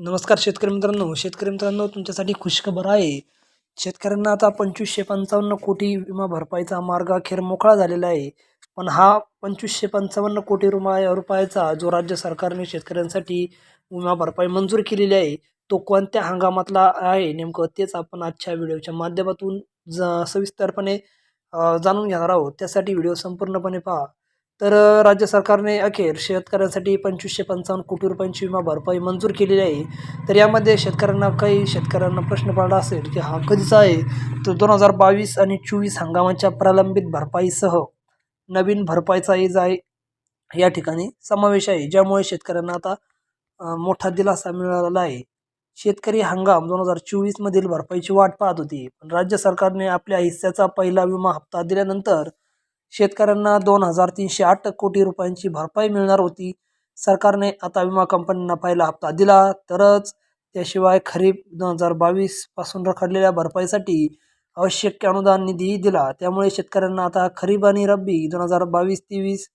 नमस्कार शेतकरी मित्रांनो. शेतकरी मित्रांनो तुमच्यासाठी खुशखबर आहे. शेतकऱ्यांना आता पंचवीसशे पंचावन्न कोटी विमा भरपाईचा मार्ग अखेर मोकळा झालेला आहे. पण हा पंचवीसशे पंचावन्न कोटी रुपया रुपयाचा जो राज्य सरकारने शेतकऱ्यांसाठी विमा भरपाई मंजूर केलेली आहे तो कोणत्या हंगामातला आहे नेमकं तेच आपण आजच्या व्हिडिओच्या माध्यमातून ज सविस्तरपणे जाणून घेणार आहोत. त्यासाठी व्हिडिओ संपूर्णपणे पहा. तर राज्य सरकारने अखेर शेतकऱ्यांसाठी पंचवीसशे पंचावन्न कोटी रुपयांची विमा भरपाई मंजूर केलेली आहे. तर यामध्ये शेतकऱ्यांना काही शेतकऱ्यांना प्रश्न पडला असेल की हा कधीचा आहे? तर दोन हजार बावीस आणि चोवीस हंगामाच्या प्रलंबित भरपाईसह नवीन भरपाईचा एज आहे. या ठिकाणी समावेश आहे ज्यामुळे शेतकऱ्यांना आता मोठा दिलासा मिळालेला आहे. शेतकरी हंगाम दोन हजार चोवीसमधील भरपाईची वाट पाहत होती. पण राज्य सरकारने आपल्या हिस्स्याचा पहिला विमा हप्ता दिल्यानंतर शेतकऱ्यांना दोन हजार तीनशे आठ कोटी रुपयांची भरपाई मिळणार होती. सरकारने आता विमा कंपन्यांना पहिला हप्ता दिला. तरच त्याशिवाय खरीप दोन हजार बावीसपासून रखडलेल्या भरपाईसाठी आवश्यक अनुदान निधीही दिला. त्यामुळे शेतकऱ्यांना आता खरीप आणि रब्बी दोन हजार बावीस तेवीस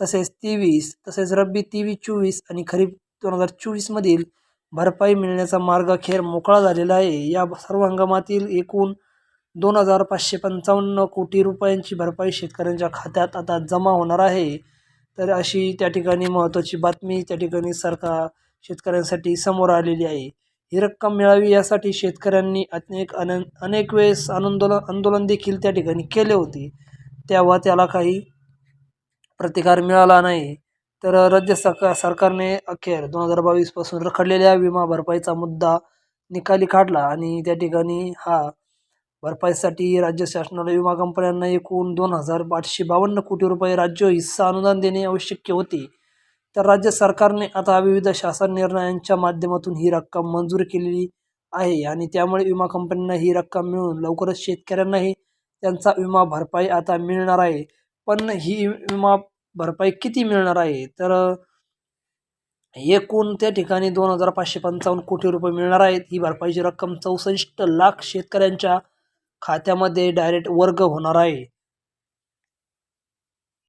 तसेच तेवीस तसेच रब्बी तेवीस चोवीस आणि खरीप दोन हजार चोवीसमधील भरपाई मिळण्याचा मार्ग अखेर मोकळा झालेला आहे. या सर्व हंगामातील एकूण दोन हजार पाचशे पंचावन्न कोटी रुपयांची भरपाई शेतकऱ्यांच्या खात्यात आता जमा होणार आहे. तर अशी त्या ठिकाणी महत्त्वाची बातमी त्या ठिकाणी सरकार शेतकऱ्यांसाठी समोर आलेली आहे. ही रक्कम मिळावी यासाठी शेतकऱ्यांनी अनेक अन अनेक वेळेस आंदोलन आंदोलन देखील त्या ठिकाणी केले होते. तेव्हा त्याला काही प्रतिकार मिळाला नाही. तर राज्य सरकार सरकारने अखेर दोन हजार बावीसपासून रखडलेल्या विमा भरपाईचा मुद्दा निकाली काढला आणि त्या ठिकाणी हा भरपाईसाठी राज्य शासनाला विमा कंपन्यांना एकूण दोन हजार आठशे बावन्न कोटी रुपये राज्य हिस्सा अनुदान देणे आवश्यक होते. तर राज्य सरकारने आता विविध शासन निर्णयांच्या माध्यमातून ही रक्कम मंजूर केलेली आहे आणि त्यामुळे विमा कंपन्यांना ही रक्कम मिळून लवकरच शेतकऱ्यांनाही त्यांचा विमा भरपाई आता मिळणार आहे. पण ही विमा भरपाई किती मिळणार आहे? तर एकूण त्या ठिकाणी दोन हजार पाचशे पंचावन्न कोटी रुपये मिळणार आहेत. ही भरपाईची रक्कम चौसष्ट लाख शेतकऱ्यांच्या खात्यामध्ये डायरेक्ट वर्ग होणार आहे.